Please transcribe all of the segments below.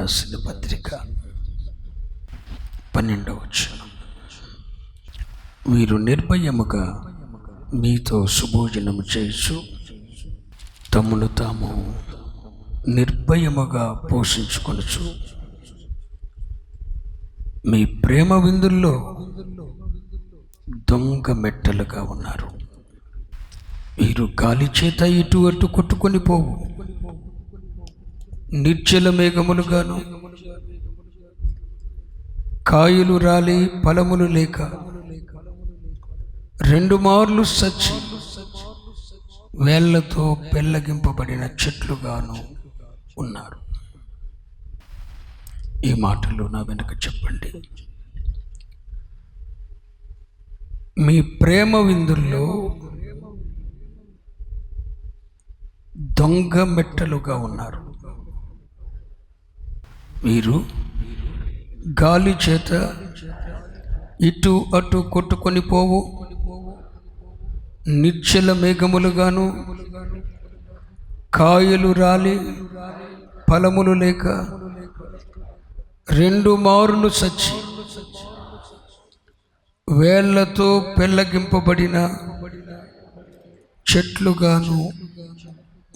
రాసిన పత్రిక. పన్నెండవ వీరు నిర్భయముగా మీతో సుభోజనం చేయొచ్చు తమను తాము నిర్భయముగా పోషించుకొనచ్చు మీ ప్రేమ విందుల్లో దొంగ మెట్టలుగా ఉన్నారు. వీరు గాలి చేత ఇటు అటు కొట్టుకొని పోవు. నిర్జల మేఘములుగాను కాయలు రాలి ఫలములు లేక రెండు మార్లు సచ్చి వేళ్ళతో పెళ్ళగింపబడిన చెట్లుగాను ఉన్నారు. ఈ మాటలు నా వెనుక చెప్పండి. మీ ప్రేమ విందుల్లో దొంగ మెట్టలుగా ఉన్నారు. మీరు గాలి చేత ఇటు అటు కొట్టుకొని పోవు. నిచ్చల మేఘములుగాను కాయలు రాలి ఫలములు లేక రెండు మారులు సచ్చి వేళ్ళతో పెళ్ళగింపబడిన చెట్లుగాను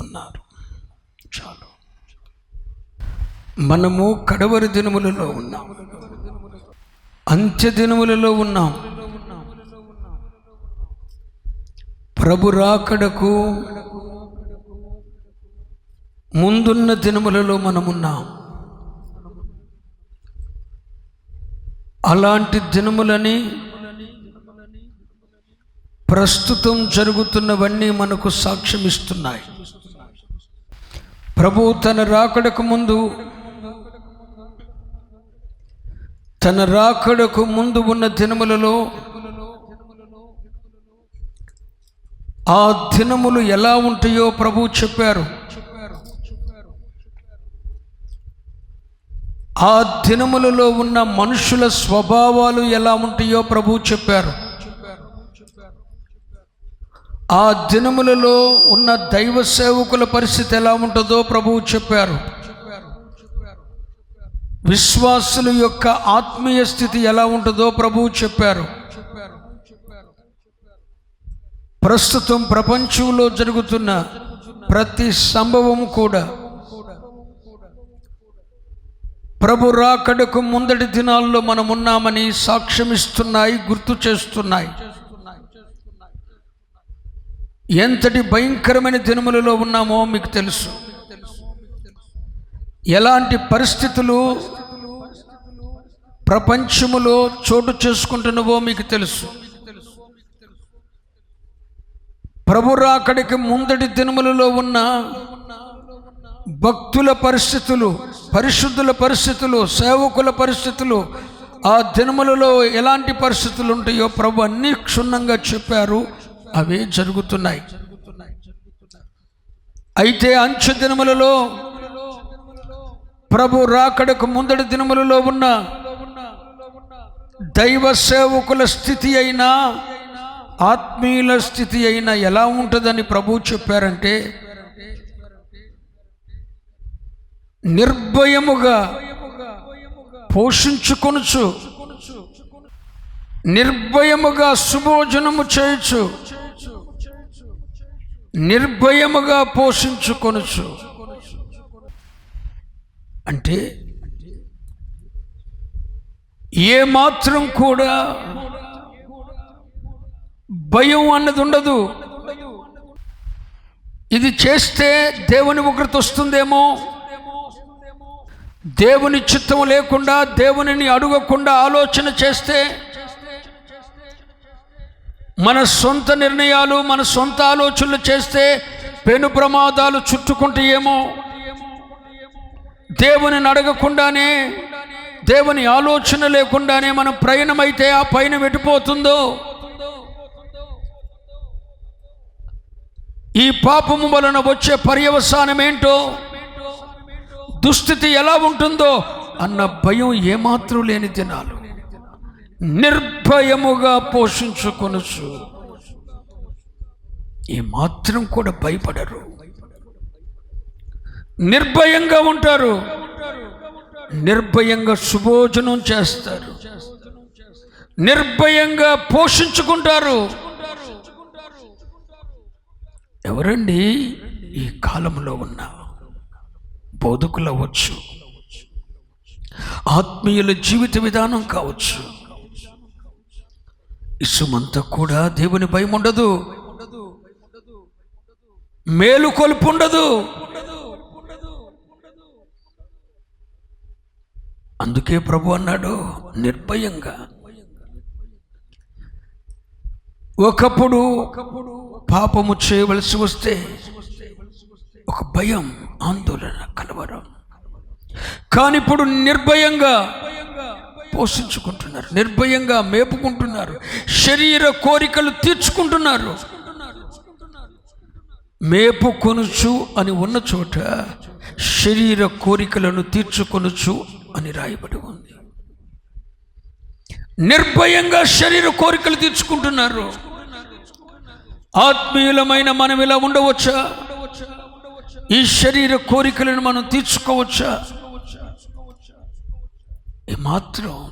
ఉన్నారు చాలు మనము కడవరి దినములలో ఉన్నాం అంత్య దినములలో ఉన్నాం ప్రభు రాకడకు ముందున్న దినములలో మనమున్నాం అలాంటి దినములని ప్రస్తుతం జరుగుతున్నవన్నీ మనకు సాక్ష్యం ఇస్తున్నాయి ప్రభు తన రాకడకు ముందు తన రాకడకు ముందు ఉన్న దినములలో ఆ దినములు ఎలా ఉంటాయో ప్రభు చెప్పారు. ఆ దినములలో ఉన్న మనుషుల స్వభావాలు ఎలా ఉంటాయో ప్రభు చెప్పారు. ఆ దినములలో ఉన్న దైవ సేవకుల పరిస్థితి ఎలా ఉంటుందో ప్రభువు చెప్పారు. విశ్వాసుల యొక్క ఆత్మీయ స్థితి ఎలా ఉంటుందో ప్రభువు చెప్పారు. ప్రస్తుతం ప్రపంచంలో జరుగుతున్న ప్రతి సంభవం కూడా ప్రభు రాకడకు ముందటి దినాల్లో మనం ఉన్నామని సాక్ష్యమిస్తున్నాయి గుర్తు చేస్తున్నాయి. ఎంతటి భయంకరమైన దినములలో ఉన్నామో మీకు తెలుసు. ఎలాంటి పరిస్థితులు ప్రపంచములో చోటు చేసుకుంటున్నవో మీకు తెలుసు. ప్రభు రాకడికి ముందటి దినములలో ఉన్న భక్తుల పరిస్థితులు పరిశుద్ధుల పరిస్థితులు సేవకుల పరిస్థితులు ఆ దినములలో ఎలాంటి పరిస్థితులు ఉంటాయో ప్రభు అన్ని క్షుణ్ణంగా చెప్పారు. అవి జరుగుతున్నాయి. అయితే అంచు దినములలో ప్రభు రాకడకు ముందటి దినములలో ఉన్న దైవ సేవకుల స్థితి అయినా ఆత్మీయుల స్థితి అయినా ఎలా ఉంటుందని ప్రభు చెప్పారంటే నిర్భయముగా పోషించుకొనుచు నిర్భయముగా సుభోజనము చేయొచ్చు నిర్భయముగా పోషించుకొనుచు. అంటే ఏ మాత్రం కూడా భయం అన్నది ఉండదు. ఇది చేస్తే దేవుని ఉగ్రత వస్తుందేమో? దేవుని చిత్తం లేకుండా దేవునిని అడగకుండా ఆలోచన చేస్తే మన సొంత నిర్ణయాలు మన సొంత ఆలోచనలు చేస్తే పెను ప్రమాదాలు చుట్టుకుంటాయేమో? దేవుని అడగకుండానే దేవుని ఆలోచన లేకుండానే మనం ప్రయాణమైతే ఆ పైన వెటిపోతుందో ఈ పాపము వలన వచ్చే పర్యవసానం ఏంటో? దుస్థితి ఎలా ఉంటుందో? అన్న భయం ఏమాత్రం లేని దినాలు. నిర్భయముగా పోషించుకొనొచ్చు ఏ మాత్రం కూడా భయపడరు. నిర్భయంగా ఉంటారు. నిర్భయంగా శుభోజనం చేస్తారు. నిర్భయంగా పోషించుకుంటారు. ఎవరండి ఈ కాలంలో ఉన్న బోధకులు అవ్వచ్చు ఆత్మీయుల జీవిత విధానం కావచ్చు? ఇసుమంతా కూడా దేవుని భయం ఉండదు మేలు కొలుపు ఉండదు అందుకే ప్రభు అన్నాడు నిర్భయంగా. ఒకప్పుడు పాపము చేయవలసి వస్తే ఒక భయం ఆందోళన కలవరం. కానీ ఇప్పుడు నిర్భయంగా పోషించుకుంటున్నారు నిర్భయంగా మేపుకుంటున్నారు శరీర కోరికలు తీర్చుకుంటున్నారు. మేపు కొనుచు అని ఉన్న చోట శరీర కోరికలను తీర్చుకొనుచు అని రాయబడి ఉంది. నిర్భయంగా శరీర కోరికలు తీర్చుకుంటున్నారు. ఆత్మీయులమైన మనం ఇలా ఉండవచ్చా? ఈ శరీర కోరికలను మనం తీర్చుకోవచ్చా? మాత్రం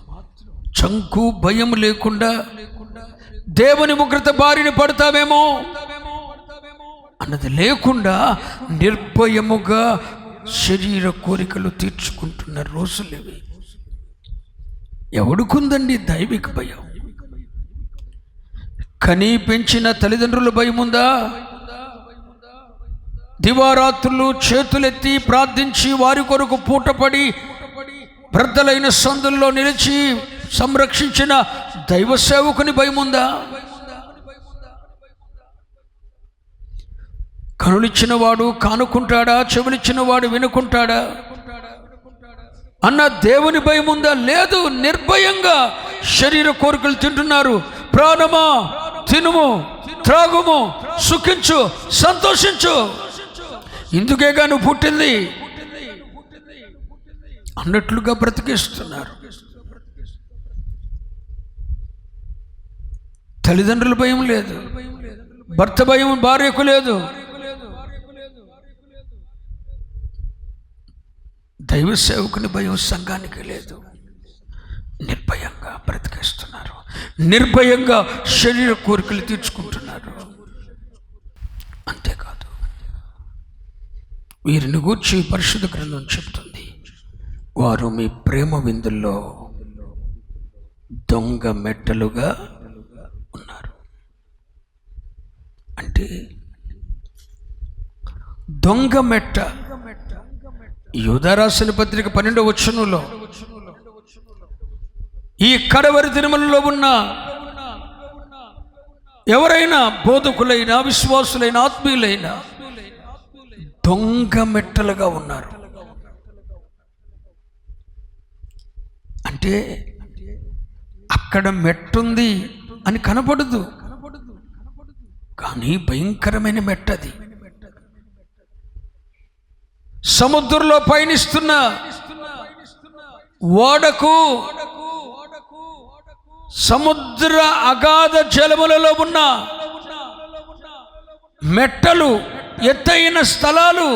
చంకు భయం లేకుండా దేవుని ముగ్రత బారిన పడతామేమో అన్నది లేకుండా నిర్భయముగా శరీర కోరికలు తీర్చుకుంటున్న రోజులు ఇవి. ఎవడుకుందండి దైవిక భయం? కనీ పెంచిన తల్లిదండ్రుల భయం ఉందా? దివారాత్రులు చేతులెత్తి ప్రార్థించి వారి కొరకు పూటపడి వృద్ధలైన సందుల్లో నిలిచి సంరక్షించిన దైవ సేవకుని భయం ఉందా? కనులిచ్చినవాడు కానుకుంటాడా? చెవులిచ్చినవాడు వినుకుంటాడా? అన్న దేవుని భయం ఉందా? లేదు. నిర్భయంగా శరీర కోరికలు తింటున్నారు. ప్రాణమా? తినుము. త్రాగుము. సుఖించు. సంతోషించు. ఇందుకేగా నువ్వు పుట్టింది. అన్నట్లుగా బ్రతికిస్తున్నారు. తల్లిదండ్రుల భయం లేదు. భర్త భయం భార్యకు లేదు. దైవ సేవకుని భయం సంఘానికి లేదు. నిర్భయంగా బ్రతికేస్తున్నారు. నిర్భయంగా శరీర కోరికలు తీర్చుకుంటున్నారు. అంతేకాదు వీరిని గూర్చి పరిశుద్ధ గ్రంథం చెప్తుంది. వారు మీ ప్రేమ విందుల్లో దొంగ మెట్టలుగా ఉన్నారు. అంటే దొంగ మెట్ట. యూదరాసిన పత్రిక పన్నెండవ వచ్చనులో ఈ కడవరి తిరుమలలో ఉన్న ఎవరైనా బోధకులైన విశ్వాసులైన ఆత్మీయులైన దొంగ మెట్టలుగా ఉన్నారు. అంటే అక్కడ మెట్టుంది అని కనపడదు. కానీ భయంకరమైన మెట్టది. సముద్రంలో పయనిస్తున్న ఓడకు సముద్ర అగాధ జలములలో ఉన్న మెట్టలు ఎత్తైన స్థలాలు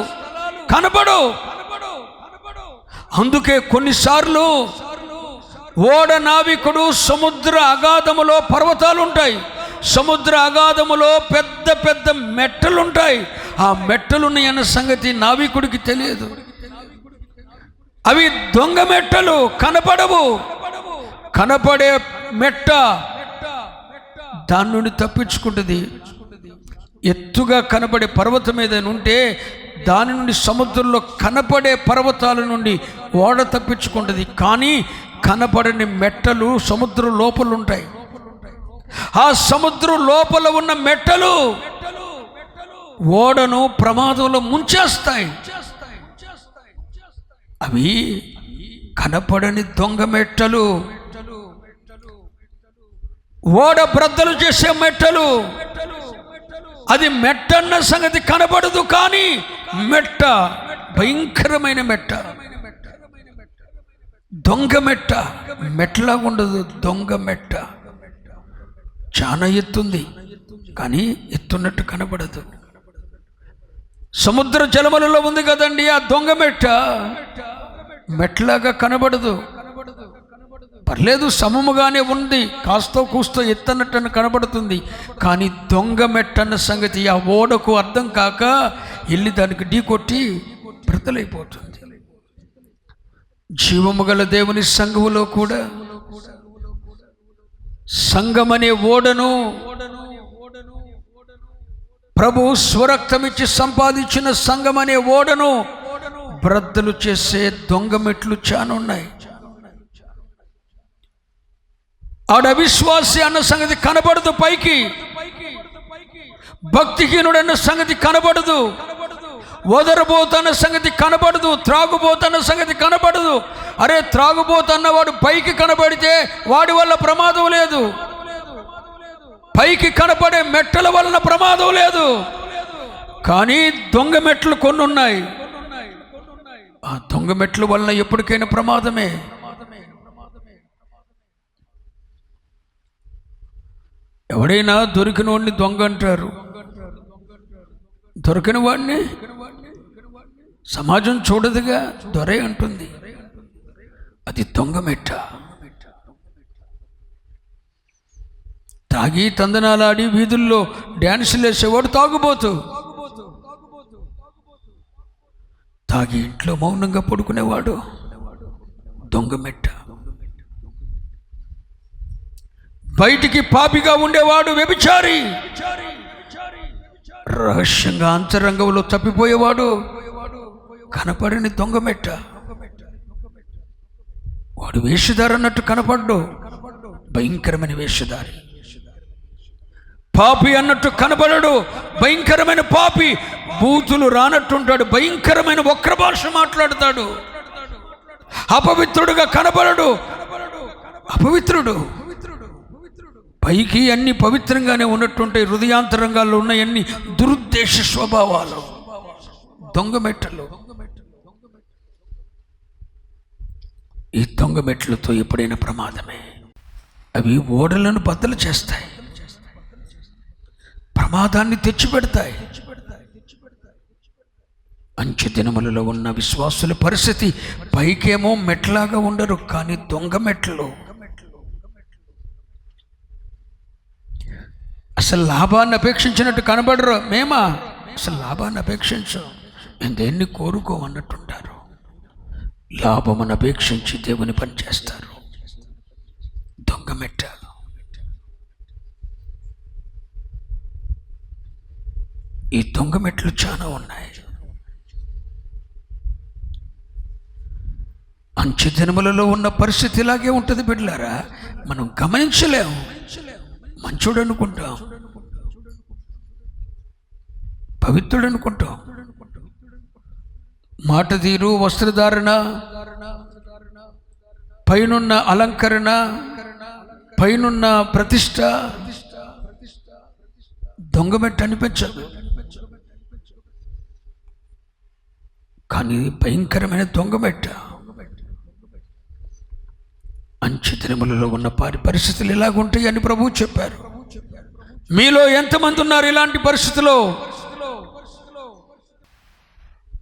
కనబడు అందుకే కొన్నిసార్లు ఓడ నావికుడు సముద్ర అగాధములో పర్వతాలు ఉంటాయి సముద్ర అగాధములో పెద్ద పెద్ద మెట్టలు ఉంటాయి ఆ మెట్టలున్నాయన్న సంగతి నావికుడికి తెలియదు. అవి దొంగ మెట్టలు కనపడవు. కనపడే మెట్ట దాని నుండి తప్పించుకుంటుంది. ఎత్తుగా కనపడే పర్వతం మీద ఉంటే దాని నుండి సముద్రంలో కనపడే పర్వతాల నుండి ఓడ తప్పించుకుంటుంది. కానీ కనపడని మెట్టలు సముద్రం లోపల ఉంటాయి ఆ సముద్రం లోపల ఉన్న మెట్టలు ఓడను ప్రమాదంలో ముంచేస్తాయి. అవి కనపడని దొంగ మెట్టలు. ఓడ బ్రద్దలు చేసే మెట్టలు. అది మెట్టన్న సంగతి కనపడదు కానీ మెట్ట భయంకరమైన మెట్ట. దొంగ మెట్ట. మెట్టలాగా ఉండదు దొంగ మెట్ట. చాలా ఎత్తుంది కానీ ఎత్తున్నట్టు కనబడదు. సముద్ర జలములలో ఉంది కదండి ఆ దొంగ మెట్ట. మెట్లాగా కనబడదు. పర్లేదు సమముగానే ఉంది కాస్తో కూస్తో ఎత్తన్నట్టు కనబడుతుంది కానీ దొంగ మెట్టన్న సంగతి ఆ ఓడకు అర్థం కాక వెళ్ళి దానికి ఢీకొట్టి బ్రతలైపోతుంది. జీవము గల దేవుని సంఘములో కూడా సంఘమనే ఓడను ప్రభు స్వరక్తమిచ్చి సంపాదించిన సంగమనే ఓడను బ్రద్దలు చేసే దొంగ మెట్లు చానున్నాయి. ఆడ అవిశ్వాసి అన్న సంగతి కనబడదు పైకి. భక్తిహీనుడన్న సంగతి కనబడదు. వదరబోతున్న సంగతి కనబడదు త్రాగుబోతున్న సంగతి కనబడదు. అరే త్రాగుబోతున్న వాడు పైకి కనబడితే వాడి వల్ల ప్రమాదం లేదు. పైకి కనపడే మెట్టల వలన ప్రమాదం లేదు. కానీ దొంగ మెట్లు కొన్ని ఉన్నాయి ఆ దొంగ మెట్ల వలన ఎప్పటికైనా ప్రమాదమే. ఎవడైనా దొరికిన వాడిని దొంగ అంటారు. దొరికిన వాడిని సమాజం చూడదుగా దొరే అంటుంది. అది దొంగమెట్ట తాగి తందనాలాడి వీధుల్లో డ్యాన్సులు వేసేవాడు తాగుబోతు. తాగి ఇంట్లో మౌనంగా పడుకునేవాడు దొంగమెట్ట బయటికి పాపిగా ఉండేవాడు వ్యభిచారి. రహస్యంగా అంతరంగంలో తప్పిపోయేవాడు కనపడని దొంగమెట్ట వాడు వేషధారి అన్నట్టు కనపడ్డు. భయంకరమైన వేషధారి. పాపి అన్నట్టు కనబడడు భయంకరమైన పాపి. బూతులు రానట్టుంటాడు భయంకరమైన వక్ర భాష మాట్లాడతాడు. అపవిత్రుడుగా కనబడడు అపవిత్రుడు. పైకి అన్ని పవిత్రంగానే ఉన్నట్టుంటాయి హృదయాంతరంగాల్లో ఉన్న అన్ని దురుద్దేశ స్వభావాలు. దొంగ మెట్టలు ఈ దొంగ మెట్లతో ఎప్పుడైనా ప్రమాదమే? అవి ఓడలను బద్దలు చేస్తాయి. ప్రమాదాన్ని తెచ్చిపెడతాయి. అంచె దినములలో ఉన్న విశ్వాసుల పరిస్థితి పైకేమో మెట్లాగా ఉండరు కానీ దొంగ మెట్లు. అసలు లాభాన్ని అపేక్షించినట్టు కనబడరు మేమా? అసలు లాభాన్ని అపేక్షించం. మేము దేన్ని కోరుకోమన్నట్టుంటారు. లాభమును అపేక్షించి దేవుని పనిచేస్తారు దొంగమెట్ట ఈ దొంగమెట్లు చాలా ఉన్నాయి. అంచె దినములలో ఉన్న పరిస్థితి ఇలాగే ఉంటుంది బిడ్డలారా. మనం గమనించలేము మంచోడు అనుకుంటాం పవిత్రుడు అనుకుంటాం మాట తీరు వస్త్రధారణ పైనున్న అలంకరణ పైనున్న ప్రతిష్ట దొంగమెట్టు అనిపించదు. కానీ భయంకరమైన దొంగమెట్ట అంచె తిరుమలలో ఉన్న పారి పరిస్థితులు ఇలాగుంటాయి అని ప్రభువు చెప్పారు. మీలో ఎంతమంది ఉన్నారు ఇలాంటి పరిస్థితిలో?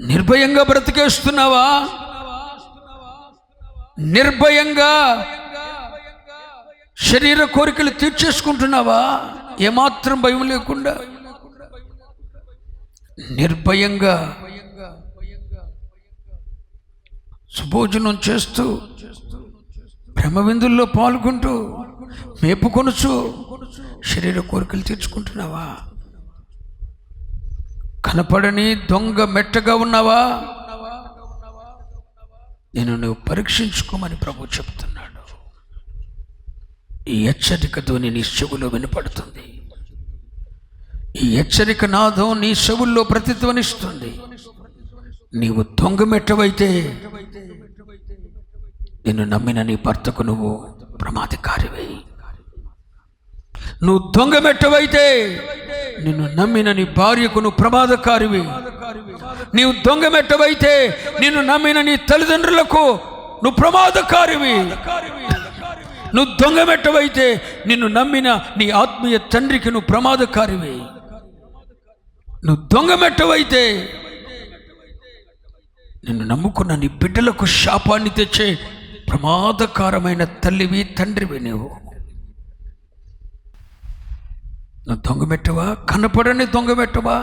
నిర్భయంగా బ్రతికేస్తున్నావా? నిర్భయంగా శరీర కోరికలు తీర్చేసుకుంటున్నావా? ఏమాత్రం భయం లేకుండా? నిర్భయంగా సుభోజనం చేస్తూ బ్రహ్మవిందుల్లో పాల్గొంటూ మేపుకొనుచు శరీర కోరికలు తీర్చుకుంటున్నావా? కనపడని దొంగ మెట్టగా ఉన్నావా? నేను నువ్వు పరీక్షించుకోమని ప్రభు చెప్తున్నాడు. ఈ హెచ్చరికతో నీ చెవులో వినపడుతుంది. ఈ హెచ్చరిక నాదం నీ చెవుల్లో ప్రతిధ్వనిస్తుంది. నీవు దొంగ మెట్టవైతే నిన్ను నమ్మిన నీ భర్తకు నువ్వు ప్రమాదకారివై. నువ్వు దొంగ మెట్టవైతే నిన్ను నమ్మిన నీ భార్యకు నువ్వు ప్రమాదకారివి. నీవు దొంగమెట్టవైతే నిన్ను నమ్మిన నీ తల్లిదండ్రులకు నువ్వు ప్రమాదకారివి. నువ్వు దొంగమెట్టవైతే నిన్ను నమ్మిన నీ ఆత్మీయ తండ్రికి నువ్వు ప్రమాదకారివి. నువ్వు దొంగమెట్టవైతే నిన్ను నమ్ముకున్న నీ బిడ్డలకు శాపాన్ని తెచ్చే ప్రమాదకారమైన తల్లివి తండ్రివి నువ్వు దొంగమెట్టవా కనపడని దొంగమెట్టవా